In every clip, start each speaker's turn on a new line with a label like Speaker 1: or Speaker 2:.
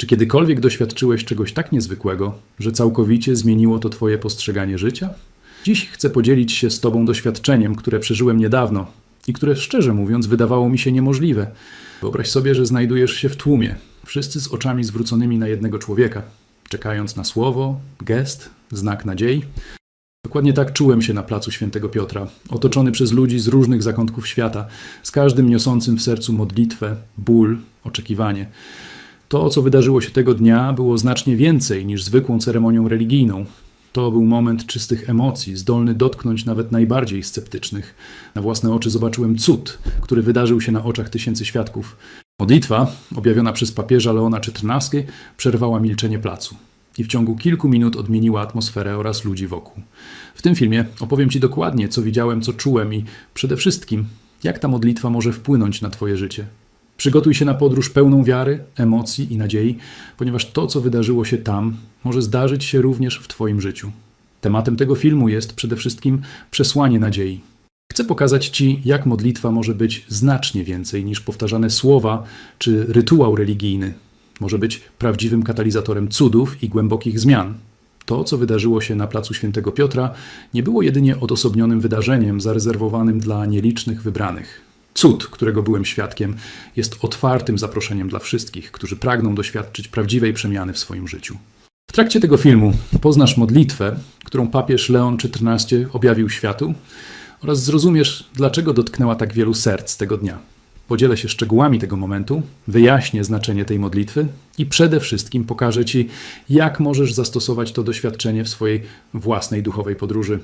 Speaker 1: Czy kiedykolwiek doświadczyłeś czegoś tak niezwykłego, że całkowicie zmieniło to Twoje postrzeganie życia? Dziś chcę podzielić się z Tobą doświadczeniem, które przeżyłem niedawno i które szczerze mówiąc wydawało mi się niemożliwe. Wyobraź sobie, że znajdujesz się w tłumie, wszyscy z oczami zwróconymi na jednego człowieka, czekając na słowo, gest, znak nadziei. Dokładnie tak czułem się na placu Świętego Piotra, otoczony przez ludzi z różnych zakątków świata, z każdym niosącym w sercu modlitwę, ból, oczekiwanie. To, co wydarzyło się tego dnia, było znacznie więcej niż zwykłą ceremonią religijną. To był moment czystych emocji, zdolny dotknąć nawet najbardziej sceptycznych. Na własne oczy zobaczyłem cud, który wydarzył się na oczach tysięcy świadków. Modlitwa, objawiona przez papieża Leona XIV, przerwała milczenie placu i w ciągu kilku minut odmieniła atmosferę oraz ludzi wokół. W tym filmie opowiem Ci dokładnie, co widziałem, co czułem i przede wszystkim, jak ta modlitwa może wpłynąć na Twoje życie. Przygotuj się na podróż pełną wiary, emocji i nadziei, ponieważ to, co wydarzyło się tam, może zdarzyć się również w Twoim życiu. Tematem tego filmu jest przede wszystkim przesłanie nadziei. Chcę pokazać Ci, jak modlitwa może być znacznie więcej niż powtarzane słowa czy rytuał religijny. Może być prawdziwym katalizatorem cudów i głębokich zmian. To, co wydarzyło się na placu Świętego Piotra, nie było jedynie odosobnionym wydarzeniem zarezerwowanym dla nielicznych wybranych. Cud, którego byłem świadkiem, jest otwartym zaproszeniem dla wszystkich, którzy pragną doświadczyć prawdziwej przemiany w swoim życiu. W trakcie tego filmu poznasz modlitwę, którą papież Leon XIV objawił światu oraz zrozumiesz, dlaczego dotknęła tak wielu serc tego dnia. Podzielę się szczegółami tego momentu, wyjaśnię znaczenie tej modlitwy i przede wszystkim pokażę Ci, jak możesz zastosować to doświadczenie w swojej własnej duchowej podróży.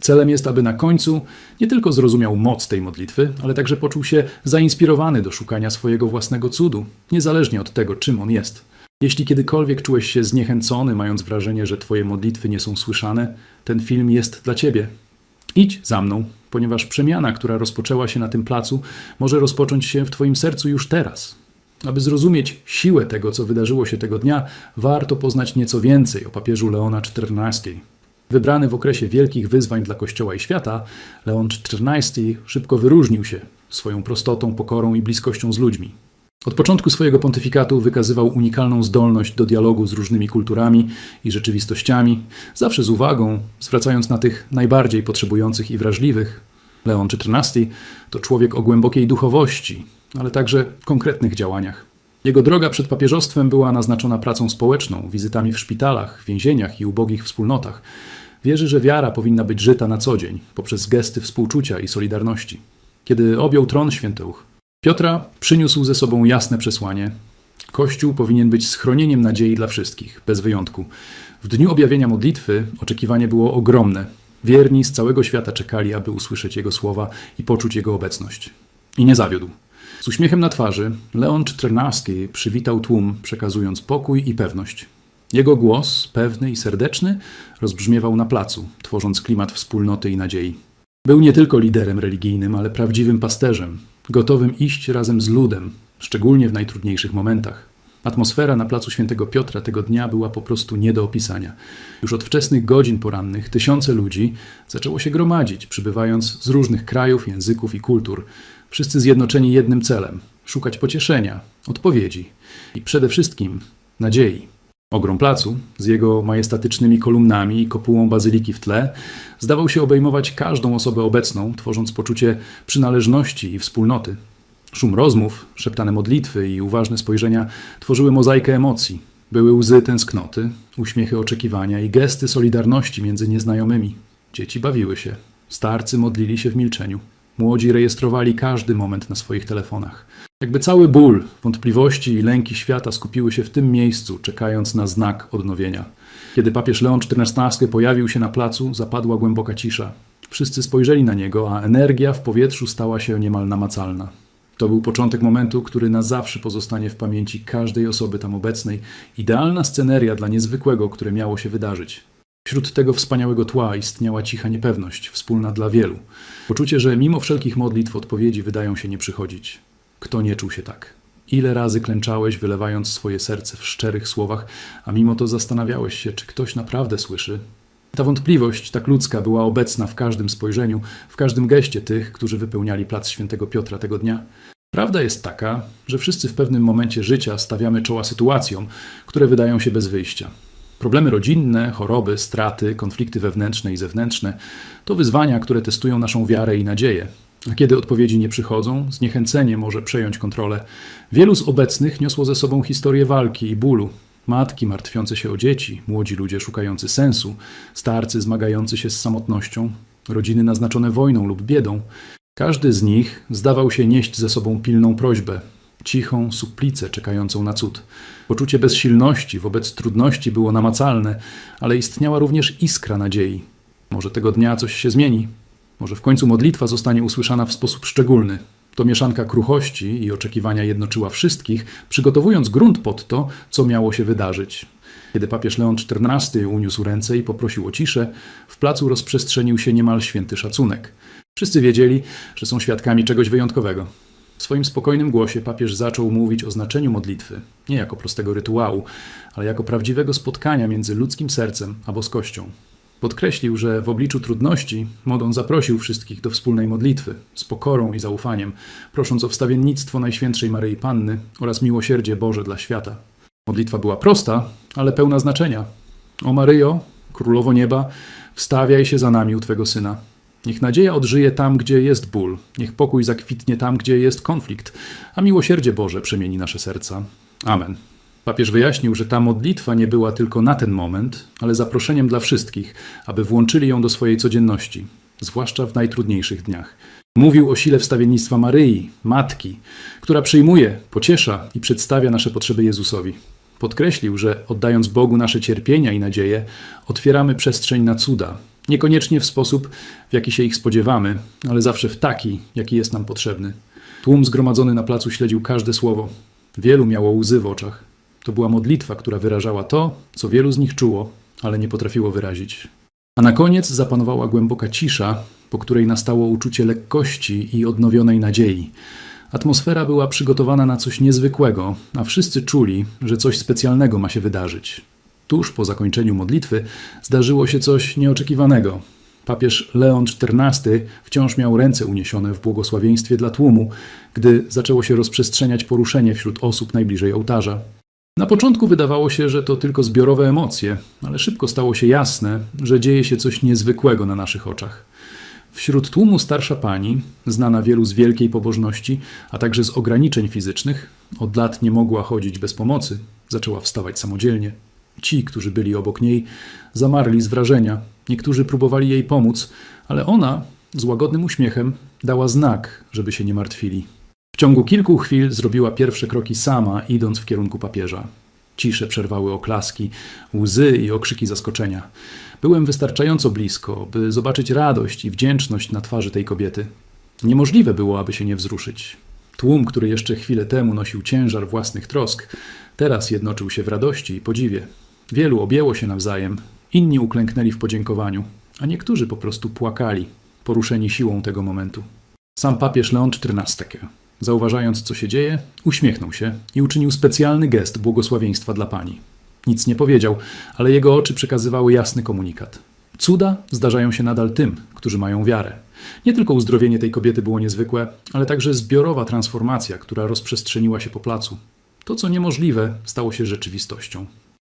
Speaker 1: Celem jest, aby na końcu nie tylko zrozumiał moc tej modlitwy, ale także poczuł się zainspirowany do szukania swojego własnego cudu, niezależnie od tego, czym on jest. Jeśli kiedykolwiek czułeś się zniechęcony, mając wrażenie, że Twoje modlitwy nie są słyszane, ten film jest dla Ciebie. Idź za mną, ponieważ przemiana, która rozpoczęła się na tym placu, może rozpocząć się w Twoim sercu już teraz. Aby zrozumieć siłę tego, co wydarzyło się tego dnia, warto poznać nieco więcej o papieżu Leona XIV. Wybrany w okresie wielkich wyzwań dla Kościoła i świata, Leon XIV szybko wyróżnił się swoją prostotą, pokorą i bliskością z ludźmi. Od początku swojego pontyfikatu wykazywał unikalną zdolność do dialogu z różnymi kulturami i rzeczywistościami, zawsze z uwagą, zwracając na tych najbardziej potrzebujących i wrażliwych. Leon XIV to człowiek o głębokiej duchowości, ale także konkretnych działaniach. Jego droga przed papieżostwem była naznaczona pracą społeczną, wizytami w szpitalach, więzieniach i ubogich wspólnotach. Wierzy, że wiara powinna być żyta na co dzień, poprzez gesty współczucia i solidarności. Kiedy objął tron święteuch, Piotra przyniósł ze sobą jasne przesłanie. Kościół powinien być schronieniem nadziei dla wszystkich, bez wyjątku. W dniu objawienia modlitwy oczekiwanie było ogromne. Wierni z całego świata czekali, aby usłyszeć jego słowa i poczuć jego obecność. I nie zawiódł. Z uśmiechem na twarzy Leon XIV przywitał tłum, przekazując pokój i pewność. Jego głos, pewny i serdeczny, rozbrzmiewał na placu, tworząc klimat wspólnoty i nadziei. Był nie tylko liderem religijnym, ale prawdziwym pasterzem, gotowym iść razem z ludem, szczególnie w najtrudniejszych momentach. Atmosfera na placu Świętego Piotra tego dnia była po prostu nie do opisania. Już od wczesnych godzin porannych tysiące ludzi zaczęło się gromadzić, przybywając z różnych krajów, języków i kultur. Wszyscy zjednoczeni jednym celem szukać pocieszenia, odpowiedzi i przede wszystkim nadziei. Ogrom placu, z jego majestatycznymi kolumnami i kopułą bazyliki w tle, zdawał się obejmować każdą osobę obecną, tworząc poczucie przynależności i wspólnoty. Szum rozmów, szeptane modlitwy i uważne spojrzenia tworzyły mozaikę emocji. Były łzy tęsknoty, uśmiechy oczekiwania i gesty solidarności między nieznajomymi. Dzieci bawiły się, starcy modlili się w milczeniu. Młodzi rejestrowali każdy moment na swoich telefonach. Jakby cały ból, wątpliwości i lęki świata skupiły się w tym miejscu, czekając na znak odnowienia. Kiedy papież Leon XIV pojawił się na placu, zapadła głęboka cisza. Wszyscy spojrzeli na niego, a energia w powietrzu stała się niemal namacalna. To był początek momentu, który na zawsze pozostanie w pamięci każdej osoby tam obecnej. Idealna sceneria dla niezwykłego, które miało się wydarzyć. Wśród tego wspaniałego tła istniała cicha niepewność, wspólna dla wielu. Poczucie, że mimo wszelkich modlitw odpowiedzi wydają się nie przychodzić. Kto nie czuł się tak? Ile razy klęczałeś, wylewając swoje serce w szczerych słowach, a mimo to zastanawiałeś się, czy ktoś naprawdę słyszy? Ta wątpliwość, tak ludzka, była obecna w każdym spojrzeniu, w każdym geście tych, którzy wypełniali plac świętego Piotra tego dnia. Prawda jest taka, że wszyscy w pewnym momencie życia stawiamy czoła sytuacjom, które wydają się bez wyjścia. Problemy rodzinne, choroby, straty, konflikty wewnętrzne i zewnętrzne to wyzwania, które testują naszą wiarę i nadzieję. A kiedy odpowiedzi nie przychodzą, zniechęcenie może przejąć kontrolę. Wielu z obecnych niosło ze sobą historię walki i bólu. Matki martwiące się o dzieci, młodzi ludzie szukający sensu, starcy zmagający się z samotnością, rodziny naznaczone wojną lub biedą. Każdy z nich zdawał się nieść ze sobą pilną prośbę, cichą suplicę czekającą na cud. Poczucie bezsilności wobec trudności było namacalne, ale istniała również iskra nadziei. Może tego dnia coś się zmieni, może w końcu modlitwa zostanie usłyszana w sposób szczególny. To mieszanka kruchości i oczekiwania jednoczyła wszystkich, przygotowując grunt pod to, co miało się wydarzyć. Kiedy papież Leon XIV uniósł ręce i poprosił o ciszę, w placu rozprzestrzenił się niemal święty szacunek. Wszyscy wiedzieli, że są świadkami czegoś wyjątkowego. Swoim spokojnym głosie papież zaczął mówić o znaczeniu modlitwy, nie jako prostego rytuału, ale jako prawdziwego spotkania między ludzkim sercem a boskością. Podkreślił, że w obliczu trudności Modon zaprosił wszystkich do wspólnej modlitwy, z pokorą i zaufaniem, prosząc o wstawiennictwo Najświętszej Maryi Panny oraz miłosierdzie Boże dla świata. Modlitwa była prosta, ale pełna znaczenia. O Maryjo, Królowo Nieba, wstawiaj się za nami u Twego Syna. Niech nadzieja odżyje tam, gdzie jest ból, niech pokój zakwitnie tam, gdzie jest konflikt, a miłosierdzie Boże przemieni nasze serca. Amen. Papież wyjaśnił, że ta modlitwa nie była tylko na ten moment, ale zaproszeniem dla wszystkich, aby włączyli ją do swojej codzienności, zwłaszcza w najtrudniejszych dniach. Mówił o sile wstawiennictwa Maryi, matki, która przyjmuje, pociesza i przedstawia nasze potrzeby Jezusowi. Podkreślił, że oddając Bogu nasze cierpienia i nadzieje, otwieramy przestrzeń na cuda, niekoniecznie w sposób, w jaki się ich spodziewamy, ale zawsze w taki, jaki jest nam potrzebny. Tłum zgromadzony na placu śledził każde słowo. Wielu miało łzy w oczach. To była modlitwa, która wyrażała to, co wielu z nich czuło, ale nie potrafiło wyrazić. A na koniec zapanowała głęboka cisza, po której nastało uczucie lekkości i odnowionej nadziei. Atmosfera była przygotowana na coś niezwykłego, a wszyscy czuli, że coś specjalnego ma się wydarzyć. Tuż po zakończeniu modlitwy zdarzyło się coś nieoczekiwanego. Papież Leon XIV wciąż miał ręce uniesione w błogosławieństwie dla tłumu, gdy zaczęło się rozprzestrzeniać poruszenie wśród osób najbliżej ołtarza. Na początku wydawało się, że to tylko zbiorowe emocje, ale szybko stało się jasne, że dzieje się coś niezwykłego na naszych oczach. Wśród tłumu starsza pani, znana wielu z wielkiej pobożności, a także z ograniczeń fizycznych, od lat nie mogła chodzić bez pomocy, zaczęła wstawać samodzielnie. Ci, którzy byli obok niej, zamarli z wrażenia. Niektórzy próbowali jej pomóc, ale ona, z łagodnym uśmiechem, dała znak, żeby się nie martwili. W ciągu kilku chwil zrobiła pierwsze kroki sama, idąc w kierunku papieża. Cisze przerwały oklaski, łzy i okrzyki zaskoczenia. Byłem wystarczająco blisko, by zobaczyć radość i wdzięczność na twarzy tej kobiety. Niemożliwe było, aby się nie wzruszyć. Tłum, który jeszcze chwilę temu nosił ciężar własnych trosk, teraz jednoczył się w radości i podziwie. Wielu objęło się nawzajem, inni uklęknęli w podziękowaniu, a niektórzy po prostu płakali, poruszeni siłą tego momentu. Sam papież Leon XIV, zauważając co się dzieje, uśmiechnął się i uczynił specjalny gest błogosławieństwa dla pani. Nic nie powiedział, ale jego oczy przekazywały jasny komunikat. Cuda zdarzają się nadal tym, którzy mają wiarę. Nie tylko uzdrowienie tej kobiety było niezwykłe, ale także zbiorowa transformacja, która rozprzestrzeniła się po placu. To, co niemożliwe, stało się rzeczywistością.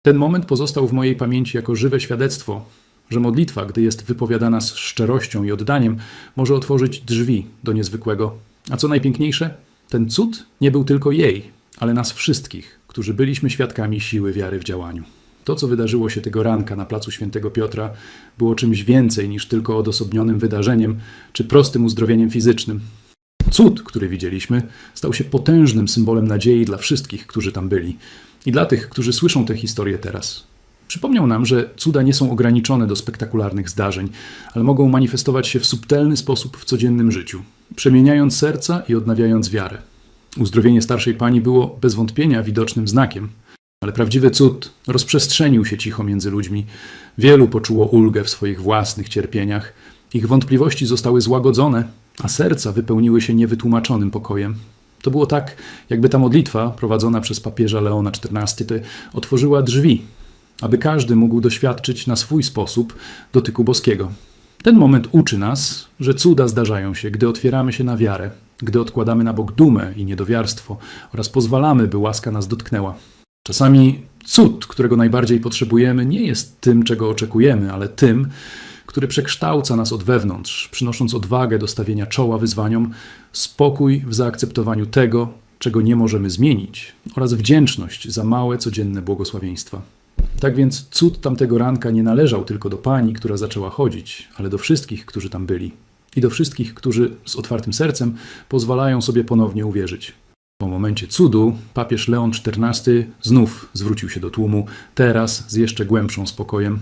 Speaker 1: Ten moment pozostał w mojej pamięci jako żywe świadectwo, że modlitwa, gdy jest wypowiadana z szczerością i oddaniem, może otworzyć drzwi do niezwykłego. A co najpiękniejsze, ten cud nie był tylko jej, ale nas wszystkich, którzy byliśmy świadkami siły wiary w działaniu. To, co wydarzyło się tego ranka na placu Świętego Piotra, było czymś więcej niż tylko odosobnionym wydarzeniem czy prostym uzdrowieniem fizycznym. Cud, który widzieliśmy, stał się potężnym symbolem nadziei dla wszystkich, którzy tam byli i dla tych, którzy słyszą tę historię teraz. Przypomniał nam, że cuda nie są ograniczone do spektakularnych zdarzeń, ale mogą manifestować się w subtelny sposób w codziennym życiu, przemieniając serca i odnawiając wiarę. Uzdrowienie starszej pani było bez wątpienia widocznym znakiem, ale prawdziwy cud rozprzestrzenił się cicho między ludźmi. Wielu poczuło ulgę w swoich własnych cierpieniach, ich wątpliwości zostały złagodzone, a serca wypełniły się niewytłumaczonym pokojem. To było tak, jakby ta modlitwa, prowadzona przez papieża Leona XIV, otworzyła drzwi, aby każdy mógł doświadczyć na swój sposób dotyku boskiego. Ten moment uczy nas, że cuda zdarzają się, gdy otwieramy się na wiarę, gdy odkładamy na bok dumę i niedowiarstwo oraz pozwalamy, by łaska nas dotknęła. Czasami cud, którego najbardziej potrzebujemy, nie jest tym, czego oczekujemy, ale tym, który przekształca nas od wewnątrz, przynosząc odwagę do stawienia czoła wyzwaniom, spokój w zaakceptowaniu tego, czego nie możemy zmienić, oraz wdzięczność za małe codzienne błogosławieństwa. Tak więc cud tamtego ranka nie należał tylko do pani, która zaczęła chodzić, ale do wszystkich, którzy tam byli. I do wszystkich, którzy z otwartym sercem pozwalają sobie ponownie uwierzyć. Po momencie cudu papież Leon XIV znów zwrócił się do tłumu, teraz z jeszcze głębszą spokojem.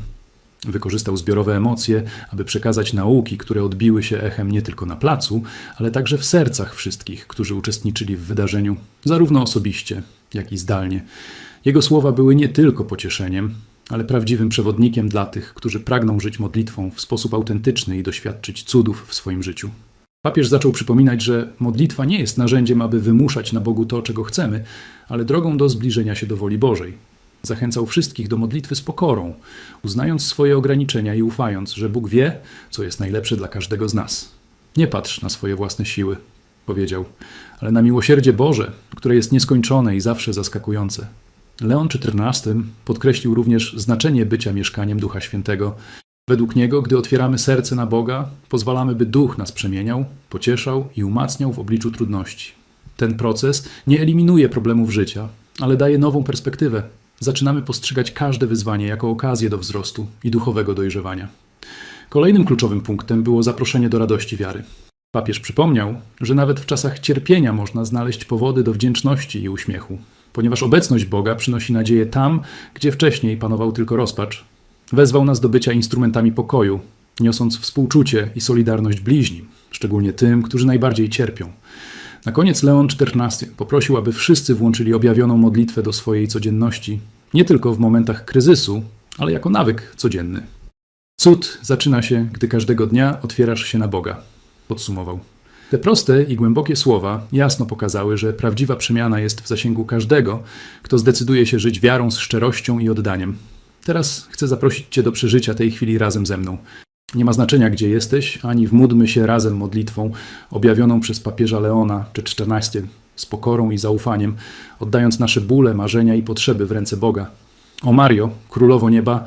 Speaker 1: Wykorzystał zbiorowe emocje, aby przekazać nauki, które odbiły się echem nie tylko na placu, ale także w sercach wszystkich, którzy uczestniczyli w wydarzeniu, zarówno osobiście, jak i zdalnie. Jego słowa były nie tylko pocieszeniem, ale prawdziwym przewodnikiem dla tych, którzy pragną żyć modlitwą w sposób autentyczny i doświadczyć cudów w swoim życiu. Papież zaczął przypominać, że modlitwa nie jest narzędziem, aby wymuszać na Bogu to, czego chcemy, ale drogą do zbliżenia się do woli Bożej. Zachęcał wszystkich do modlitwy z pokorą, uznając swoje ograniczenia i ufając, że Bóg wie, co jest najlepsze dla każdego z nas. Nie patrz na swoje własne siły, powiedział, ale na miłosierdzie Boże, które jest nieskończone i zawsze zaskakujące. Leon XIV podkreślił również znaczenie bycia mieszkaniem Ducha Świętego. Według niego, gdy otwieramy serce na Boga, pozwalamy, by Duch nas przemieniał, pocieszał i umacniał w obliczu trudności. Ten proces nie eliminuje problemów życia, ale daje nową perspektywę. Zaczynamy postrzegać każde wyzwanie jako okazję do wzrostu i duchowego dojrzewania. Kolejnym kluczowym punktem było zaproszenie do radości wiary. Papież przypomniał, że nawet w czasach cierpienia można znaleźć powody do wdzięczności i uśmiechu, ponieważ obecność Boga przynosi nadzieję tam, gdzie wcześniej panował tylko rozpacz. Wezwał nas do bycia instrumentami pokoju, niosąc współczucie i solidarność bliźnim, szczególnie tym, którzy najbardziej cierpią. Na koniec Leon XIV poprosił, aby wszyscy włączyli objawioną modlitwę do swojej codzienności, nie tylko w momentach kryzysu, ale jako nawyk codzienny. Cud zaczyna się, gdy każdego dnia otwierasz się na Boga, podsumował. Te proste i głębokie słowa jasno pokazały, że prawdziwa przemiana jest w zasięgu każdego, kto zdecyduje się żyć wiarą z szczerością i oddaniem. Teraz chcę zaprosić Cię do przeżycia tej chwili razem ze mną. Nie ma znaczenia, gdzie jesteś, ani wmódlmy się razem modlitwą objawioną przez papieża Leona czy XIV z pokorą i zaufaniem, oddając nasze bóle, marzenia i potrzeby w ręce Boga. O Mario, królowo nieba,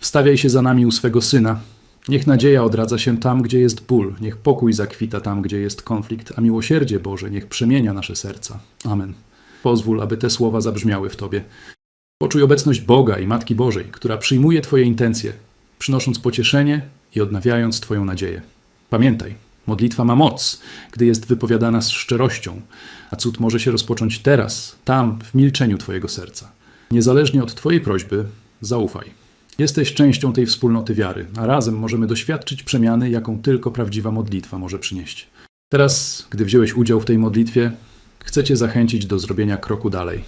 Speaker 1: wstawiaj się za nami u swego syna. Niech nadzieja odradza się tam, gdzie jest ból, niech pokój zakwita tam, gdzie jest konflikt, a miłosierdzie Boże niech przemienia nasze serca. Amen. Pozwól, aby te słowa zabrzmiały w Tobie. Poczuj obecność Boga i Matki Bożej, która przyjmuje Twoje intencje, przynosząc pocieszenie i odnawiając Twoją nadzieję. Pamiętaj, modlitwa ma moc, gdy jest wypowiadana z szczerością, a cud może się rozpocząć teraz, tam, w milczeniu Twojego serca. Niezależnie od Twojej prośby, zaufaj. Jesteś częścią tej wspólnoty wiary, a razem możemy doświadczyć przemiany, jaką tylko prawdziwa modlitwa może przynieść. Teraz, gdy wziąłeś udział w tej modlitwie, chcę Cię zachęcić do zrobienia kroku dalej.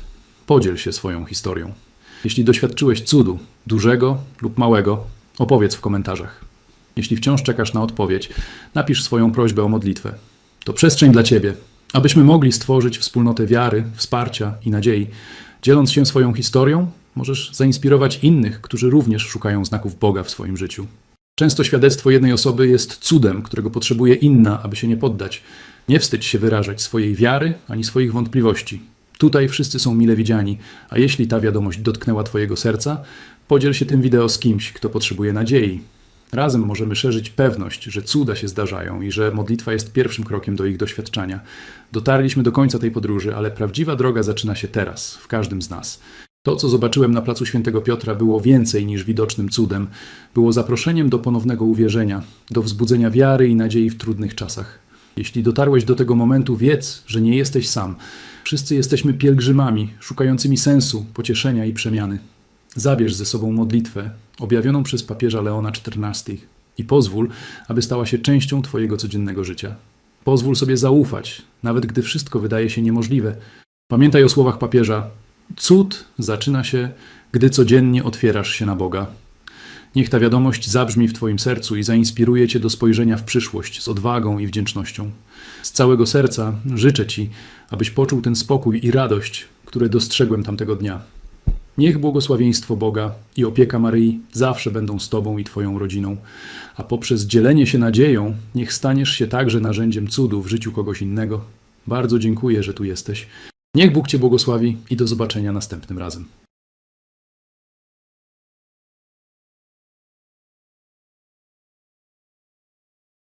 Speaker 1: Podziel się swoją historią. Jeśli doświadczyłeś cudu, dużego lub małego, opowiedz w komentarzach. Jeśli wciąż czekasz na odpowiedź, napisz swoją prośbę o modlitwę. To przestrzeń dla Ciebie, abyśmy mogli stworzyć wspólnotę wiary, wsparcia i nadziei. Dzieląc się swoją historią, możesz zainspirować innych, którzy również szukają znaków Boga w swoim życiu. Często świadectwo jednej osoby jest cudem, którego potrzebuje inna, aby się nie poddać. Nie wstydź się wyrażać swojej wiary ani swoich wątpliwości. Tutaj wszyscy są mile widziani, a jeśli ta wiadomość dotknęła Twojego serca, podziel się tym wideo z kimś, kto potrzebuje nadziei. Razem możemy szerzyć pewność, że cuda się zdarzają i że modlitwa jest pierwszym krokiem do ich doświadczenia. Dotarliśmy do końca tej podróży, ale prawdziwa droga zaczyna się teraz, w każdym z nas. To, co zobaczyłem na placu Świętego Piotra, było więcej niż widocznym cudem. Było zaproszeniem do ponownego uwierzenia, do wzbudzenia wiary i nadziei w trudnych czasach. Jeśli dotarłeś do tego momentu, wiedz, że nie jesteś sam. Wszyscy jesteśmy pielgrzymami, szukającymi sensu, pocieszenia i przemiany. Zabierz ze sobą modlitwę, objawioną przez papieża Leona XIV i pozwól, aby stała się częścią Twojego codziennego życia. Pozwól sobie zaufać, nawet gdy wszystko wydaje się niemożliwe. Pamiętaj o słowach papieża: Cud zaczyna się, gdy codziennie otwierasz się na Boga. Niech ta wiadomość zabrzmi w Twoim sercu i zainspiruje Cię do spojrzenia w przyszłość z odwagą i wdzięcznością. Z całego serca życzę Ci, abyś poczuł ten spokój i radość, które dostrzegłem tamtego dnia. Niech błogosławieństwo Boga i opieka Maryi zawsze będą z Tobą i Twoją rodziną, a poprzez dzielenie się nadzieją, niech staniesz się także narzędziem cudu w życiu kogoś innego. Bardzo dziękuję, że tu jesteś. Niech Bóg Cię błogosławi i do zobaczenia następnym razem.